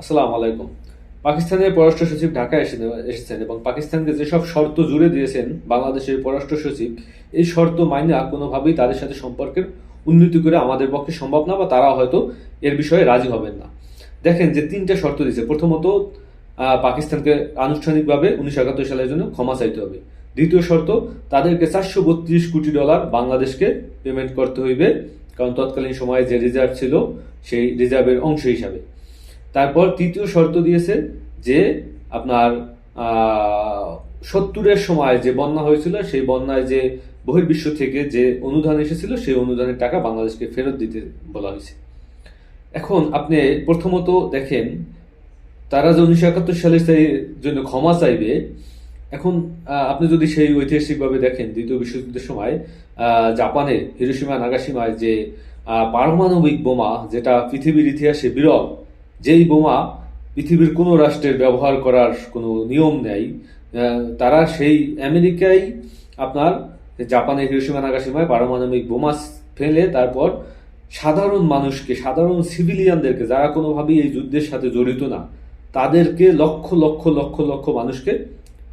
আসসালামু আলাইকুম। পাকিস্তানের পররাষ্ট্র সচিব ঢাকায় এসে এসেছেন এবং পাকিস্তানকে যেসব শর্ত জুড়ে দিয়েছেন বাংলাদেশের পররাষ্ট্র সচিব, এই শর্ত মাইনা কোনোভাবেই তাদের সাথে সম্পর্কের উন্নতি করে আমাদের পক্ষে সম্ভব না বা তারা হয়তো এর বিষয়ে রাজি হবেন না। দেখেন যে তিনটা শর্ত দিয়েছে। প্রথমত পাকিস্তানকে আনুষ্ঠানিকভাবে উনিশশো একাত্তর সালের জন্য ক্ষমা চাইতে হবে। দ্বিতীয় শর্ত, তাদেরকে চারশো বত্রিশ কোটি ডলার বাংলাদেশকে পেমেন্ট করতে হইবে, কারণ তৎকালীন সময়ে যে রিজার্ভ ছিল, সেই রিজার্ভের অংশ হিসাবে। তারপর তৃতীয় শর্ত দিয়েছে যে আপনার সত্তরের সময় যে বন্যা হয়েছিল, সেই বন্যায় যে বহির্বিশ্ব থেকে যে অনুদান এসেছিল, সেই অনুদানের টাকা বাংলাদেশকে ফেরত দিতে বলা হয়েছে। এখন আপনি প্রথমত দেখেন, তারা যে উনিশশো একাত্তর সালে জন্য ক্ষমা চাইবে, এখন আপনি যদি সেই ঐতিহাসিকভাবে দেখেন দ্বিতীয় বিশ্বযুদ্ধের সময় জাপানে হিরোসীমা নাগাসীমায় যে পারমাণবিক বোমা, যেটা পৃথিবীর ইতিহাসে বিরল যেই বোমা পৃথিবীর কোনো রাষ্ট্রের ব্যবহার করার কোনো নিয়ম নেই তারা সেই আমেরিকায় আপনার জাপানের হিরোসীমা নাগাসীমায় পারমাণবিক বোমা ফেলে তারপর সাধারণ মানুষকে, সাধারণ সিভিলিয়ানদেরকে, যারা কোনোভাবেই এই যুদ্ধের সাথে জড়িত না, তাদেরকে লক্ষ লক্ষ লক্ষ লক্ষ মানুষকে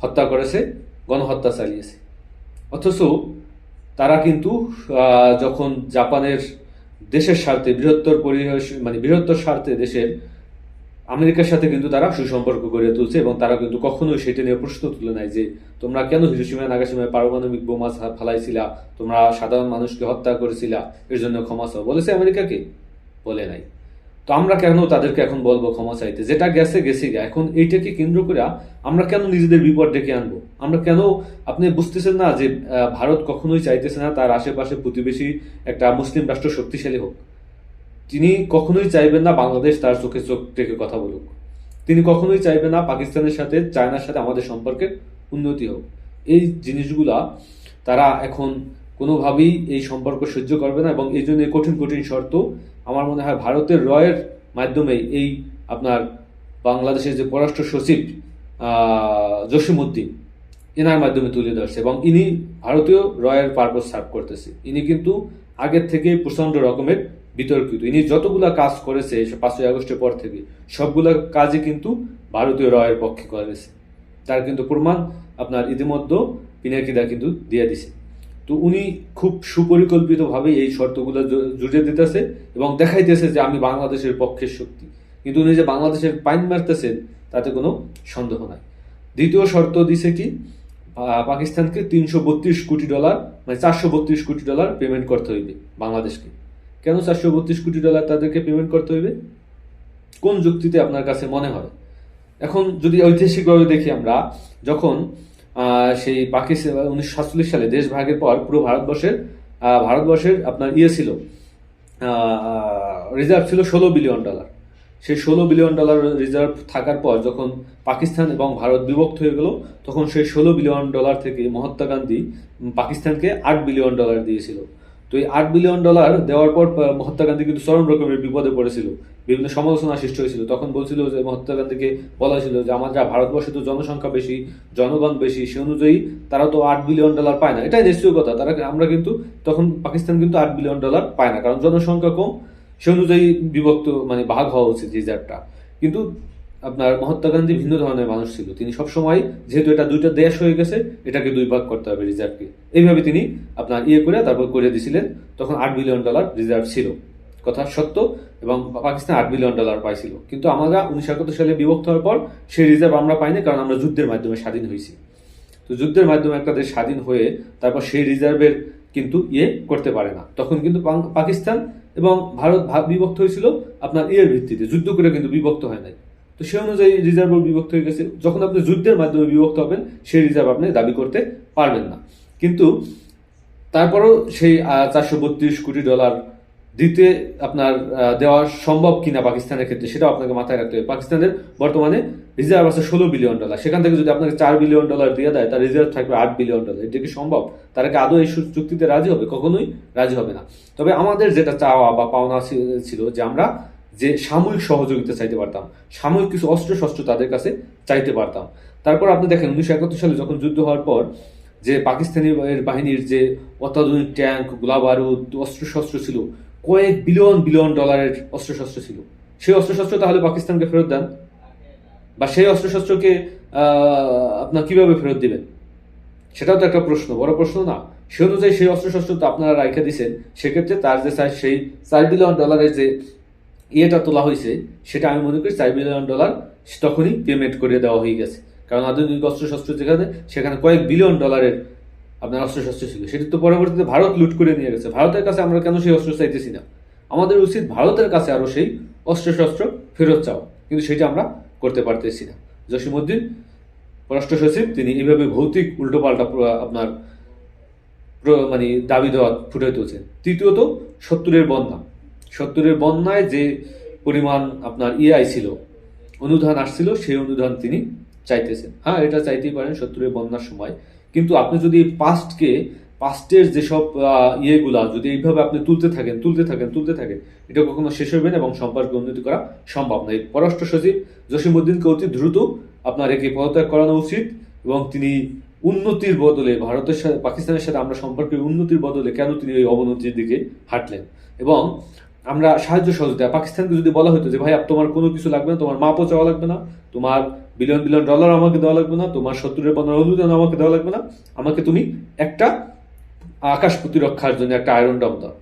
হত্যা করেছে, গণহত্যা চালিয়েছে। অথচ তারা কিন্তু যখন জাপানের দেশের স্বার্থে, বৃহত্তর পরিবেশ মানে বৃহত্তর স্বার্থে দেশের আমেরিকার সাথে কিন্তু তারা সুসম্পর্ক গড়ে তুলছে এবং তারা কিন্তু কখনোই সেটা নিয়ে প্রশ্ন তুলে নাই যে, তোমরা কেন হিরোসীমা নাগাসীমায় পারমাণবিক বোমা ফালাইছিলা? তোমরা সাধারণ মানুষকে হত্যা করেছিলা? এর জন্য ক্ষমা চাও। বলেছে আমেরিকাকে? বলে নাই। তো আমরা কেন তাদেরকে এখন বলব ক্ষমা চাইতে? যেটা গেছে গেছে এখন এইটাকে কেন্দ্র করে আমরা কেন নিজেদের বিপদ ডেকে আনব? আমরা কেন, আপনি বুঝতেছেন না যে ভারত কখনোই চাইতেছে না তার আশেপাশে প্রতিবেশী একটা মুসলিম রাষ্ট্র শক্তিশালী হোক? তিনি কখনোই চাইবেন না বাংলাদেশ তার চোখে চোখ রেখে কথা বলুক। তিনি কখনোই চাইবেন না পাকিস্তানের সাথে চায়নার সাথে আমাদের সম্পর্কের উন্নতি হোক। এই জিনিসগুলা তারা এখন কোনোভাবেই এই সম্পর্ক সহ্য করবে না এবং এই জন্য কঠিন কঠিন শর্ত আমার মনে হয় ভারতের রয়ের মাধ্যমে এই আপনার বাংলাদেশের যে পররাষ্ট্র সচিব আহ, জসিমউদ্দিন এনার মাধ্যমে তুলে ধরছে এবং ইনি ভারতীয় রয়ের পারপোজ সার্ভ করতেছে। ইনি কিন্তু আগের থেকে প্রচণ্ড রকমের বিতর্কিত। ইনি যতগুলা কাজ করেছে পাঁচই আগস্টের পর থেকে, সবগুলা কাজই কিন্তু ভারতীয় রয়ের পক্ষে করেছে। তার কিন্তু প্রমাণ আপনার ইতিমধ্যে পিনাকিদা কিন্তু দিয়ে দিছে। তো উনি খুব সুপরিকল্পিতভাবে এই শর্তগুলো জুড়ে দিতেছে এবং দেখাইতেছে যে আমি বাংলাদেশের পক্ষের শক্তি। কিন্তু উনি যে বাংলাদেশের পাইন মারতেছেন, তাতে কোনো সন্দেহ নাই। দ্বিতীয় শর্ত দিছে কি পাকিস্তানকে তিনশো বত্রিশ কোটি ডলার মানে চারশো বত্রিশ কোটি ডলার পেমেন্ট করতে হইবে বাংলাদেশকে। কেন চারশো বত্রিশ কোটি ডলার তাদেরকে পেমেন্ট করতে হইবে? কোন যুক্তিতে আপনার কাছে মনে হয়? এখন যদি ঐতিহাসিকভাবে দেখি আমরা, যখন সেই পাকিস্তান, উনিশশো সাতচল্লিশ সালে দেশ ভাগের পর পুরো ভারতবর্ষের ভারতবর্ষের আপনার ইয়ে ছিল রিজার্ভ ছিল ষোলো বিলিয়ন ডলার সেই ষোলো বিলিয়ন ডলার রিজার্ভ থাকার পর যখন পাকিস্তান এবং ভারত বিভক্ত হয়ে গেল, তখন সেই ষোলো বিলিয়ন ডলার থেকে মহাত্মা গান্ধী পাকিস্তানকে আট বিলিয়ন ডলার দিয়েছিল। তো এই আট বিলিয়ন ডলার দেওয়ার পর মহাত্মা গান্ধী কিন্তু চরম রকমের বিপদে পড়েছিল। বিভিন্ন সমালোচনা সৃষ্টি হয়েছিল। তখন বলছিল যে, মহাত্মা গান্ধীকে বলা ছিল যে, আমার যা ভারতবর্ষে তো জনসংখ্যা বেশি, জনগণ বেশি, সে অনুযায়ী তারা তো আট বিলিয়ন ডলার পায় না। এটাই নিশ্চয় কথা। তারা আমরা কিন্তু তখন পাকিস্তান কিন্তু আট বিলিয়ন ডলার পায় না, কারণ জনসংখ্যা কম, সে অনুযায়ী বিভক্ত মানে ভাগ হওয়া উচিত রিজার্ভটা কিন্তু আপনার মহাত্মা গান্ধী ভিন্ন ধরনের মানুষ ছিল। তিনি সবসময় যেহেতু এটা দুইটা দেশ হয়ে গেছে, এটাকে দুই ভাগ করতে হবে রিজার্ভকে এইভাবে তিনি আপনার ইয়ে করে তারপর করে দিয়েছিলেন তখন আট বিলিয়ন ডলার রিজার্ভ ছিল। কথা সত্য এবং পাকিস্তান আট বিলিয়ন ডলার পাইছিল। কিন্তু আমরা উনিশশো একাত্তর সালে বিভক্ত হওয়ার পর সেই রিজার্ভ আমরা পাইনি, কারণ আমরা যুদ্ধের মাধ্যমে স্বাধীন হয়েছি। তো যুদ্ধের মাধ্যমে একটা দেশ স্বাধীন হয়ে তারপর সেই রিজার্ভের কিন্তু ইয়ে করতে পারে না। তখন কিন্তু পাকিস্তান এবং ভারত বিভক্ত হয়েছিল আপনার ইয়ের ভিত্তিতে। যুদ্ধ করে কিন্তু বিভক্ত হয় নাই। তো সেই অনুযায়ী রিজার্ভও বিভক্ত হয়ে গেছে। যখন আপনি যুদ্ধের মাধ্যমে বিভক্ত হবেন, সেই রিজার্ভ আপনি দাবি করতে পারবেন না। কিন্তু তারপরও সেই চারশো বত্রিশ কোটি ডলার দিতে আপনার দেওয়া সম্ভব কিনা পাকিস্তানের ক্ষেত্রে, সেটাও আপনাকে মাথায় রাখতে হবে। পাকিস্তানের বর্তমানে রিজার্ভ আছে ষোলো বিলিয়ন ডলার সেখান থেকে যদি আপনাকে চার বিলিয়ন ডলার দিয়ে দেয়, তার রিজার্ভ থাকবে আট বিলিয়ন ডলার এটা কি সম্ভব? তারা কি আদৌ এই চুক্তিতে রাজি হবে? কখনোই রাজি হবে না। তবে আমাদের যেটা চাওয়া বা পাওনা ছিল যে আমরা যে সাময়িক সহযোগিতা চাইতে পারতাম, সাময়িক কিছু অস্ত্র শস্ত্র তাদের কাছে চাইতে পারতাম। তারপর আপনি দেখেন, উনিশশো একাত্তর সালে যখন যুদ্ধ হওয়ার পর যে পাকিস্তানি বাহিনীর যে অত্যাধুনিক ট্যাঙ্ক, গোলা বারুদ অস্ত্র শস্ত্র ছিল, কয়েক বিলিয়ন বিলিয়ন ডলারের অস্ত্র শস্ত্র ছিল। সেই অস্ত্রশস্ত্র তাহলে পাকিস্তানকে ফেরত দেন? বা সেই অস্ত্রশস্ত্রকে আপনার কীভাবে ফেরত দিবেন? সেটাও তো একটা প্রশ্ন, বড় প্রশ্ন না। সে অনুযায়ী সেই অস্ত্রশস্ত্র তো আপনারা রাইখে দিচ্ছেন সেক্ষেত্রে তার যে সেই চার বিলিয়ন ডলারের যে ইয়েটা তোলা হয়েছে, সেটা আমি মনে করি চার বিলিয়ন ডলার তখনই পেমেন্ট করে দেওয়া হয়ে গেছে। কারণ আধুনিক অস্ত্রশস্ত্র যেখানে, সেখানে কয়েক বিলিয়ন ডলারের আপনার অস্ত্রশস্ত্র ছিল। সেটি তো পরবর্তীতে ভারত লুট করে নিয়ে গেছে। ভারতের কাছে আমরা কেন সেই অস্ত্র চাইতেছি না? আমাদের উচিত ভারতের কাছে আরও সেই অস্ত্রশস্ত্র ফেরত চাওয়া। কিন্তু সেটা আমরা করতে পারতেছি না। জসিমউদ্দিন, পররাষ্ট্র সচিব, তিনি এইভাবে ভৌতিক উল্টোপাল্টা আপনার মানে দাবি দেওয়া ফুটে তুলছেন। তৃতীয়ত, সত্তরের বন্যা। সত্তরের বন্যায় যে পরিমাণ আপনার ইআই ছিল অনুদান আসছিল, সেই অনুদান তিনি চাইতেছেন। হ্যাঁ এটা চাইতেই পারেন সত্তরের বন্যার সময়। কিন্তু আপনি যদি পাস্টকে পাস্টের যেসব ইয়েগুলা যদি এইভাবে আপনি তুলতে থাকেন তুলতে থাকেন তুলতে থাকেন, এটা কখনো শেষ হবে না এবং সম্পর্কে উন্নতি করা সম্ভব নয় পররাষ্ট্র সচিব জসিমউদ্দিনকে অতি দ্রুত আপনার একে পদত্যাগ করানো উচিত এবং তিনি উন্নতির বদলে ভারতের সাথে, পাকিস্তানের সাথে আমরা সম্পর্কের উন্নতির বদলে কেন তিনি ওই অবনতির দিকে হাঁটলেন? এবং আমরা সাহায্য সহযোগিতা, পাকিস্তানকে যদি বলা হতো যে, ভাই তোমার কোনো কিছু লাগবে না, তোমার মাপও চাওয়া লাগবে না, তোমার বিলিয়ন বিলিয়ন ডলার আমাকে দেওয়া লাগবে না, তোমার সত্তরের পনেরো অনুদান আমাকে দেওয়া লাগবে না, আমাকে তুমি একটা আকাশ প্রতিরক্ষার জন্য একটা আয়রন ডম দাও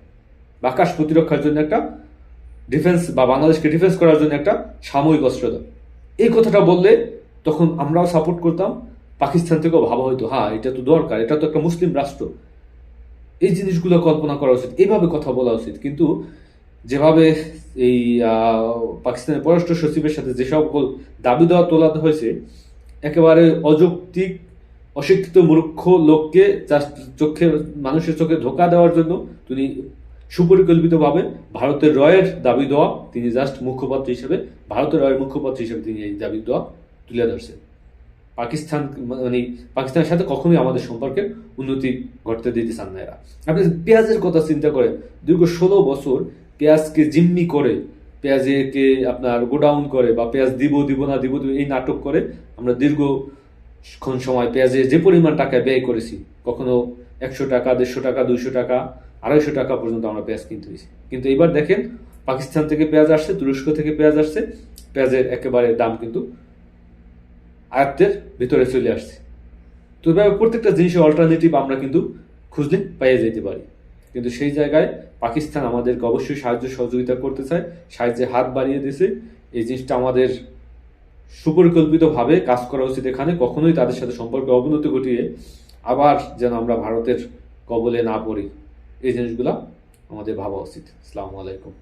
বা আকাশ প্রতিরক্ষার জন্য একটা ডিফেন্স বা বাংলাদেশকে ডিফেন্স করার জন্য একটা সাময়িক অস্ত্র দাও। এই কথাটা বললে তখন আমরাও সাপোর্ট করতাম, পাকিস্তান থেকেও ভাবা হয়তো হ্যাঁ এটা তো দরকার, এটা তো একটা মুসলিম রাষ্ট্র। এই জিনিসগুলো কল্পনা করা উচিত এইভাবে কথা বলা উচিত। কিন্তু যেভাবে এই পাকিস্তানের পররাষ্ট্র সচিবের সাথে যে সকল দাবি দেওয়া তোলাতে হয়েছে, একেবারে অযৌক্তিক, অশিক্ষিত মূর্খ লোককে জাস্ট চোখে, মানুষের চোখে ধোকা দেওয়ার জন্য তিনি সুপরিকল্পিতভাবে ভারতের রয়ের দাবি দেওয়া, তিনি জাস্ট মুখপাত্র হিসেবে, ভারতের রয়ের মুখপাত্র হিসেবে তিনি এই দাবি দেওয়া তুলে ধরছেন। পাকিস্তান মানে পাকিস্তানের সাথে কখনোই আমাদের সম্পর্কের উন্নতি ঘটতে দিতে চান না এরা। আপনি পেঁয়াজের কথা চিন্তা করেন, দীর্ঘ ষোলো বছর পেঁয়াজকে জিম্মি করে, পেঁয়াজকে আপনার গোডাউন করে বা পেঁয়াজ দিব দিব না দিব দিব, এই নাটক করে আমরা দীর্ঘক্ষণ সময় পেঁয়াজে যে পরিমাণ টাকা ব্যয় করেছি, কখনো একশো টাকা, দেড়শো টাকা, দুইশো টাকা, আড়াইশো টাকা পর্যন্ত আমরা পেঁয়াজ কিনতে হয়েছি। কিন্তু এবার দেখেন, পাকিস্তান থেকে পেঁয়াজ আসছে, তুরস্ক থেকে পেঁয়াজ আসছে, পেঁয়াজের একেবারে দাম কিন্তু আয়ত্তের ভিতরে চলে আসছে। তো এভাবে প্রত্যেকটা জিনিসের অল্টারনেটিভ আমরা কিন্তু খুঁজলে পেয়ে যেতে পারি। কিন্তু সেই জায়গায় পাকিস্তান আমাদেরকে অবশ্যই সাহায্য সহযোগিতা করতে চায়, সাহায্যে হাত বাড়িয়ে দিয়েছে। এই জিনিসটা আমাদের সুপরিকল্পিতভাবে কাজ করা উচিত এখানে, কখনোই তাদের সাথে সম্পর্কে অবনতি ঘটিয়ে আবার যেন আমরা ভারতের কবলে না পড়ি। এই জিনিসগুলা আমাদের ভাবা উচিত। আসসালামু আলাইকুম।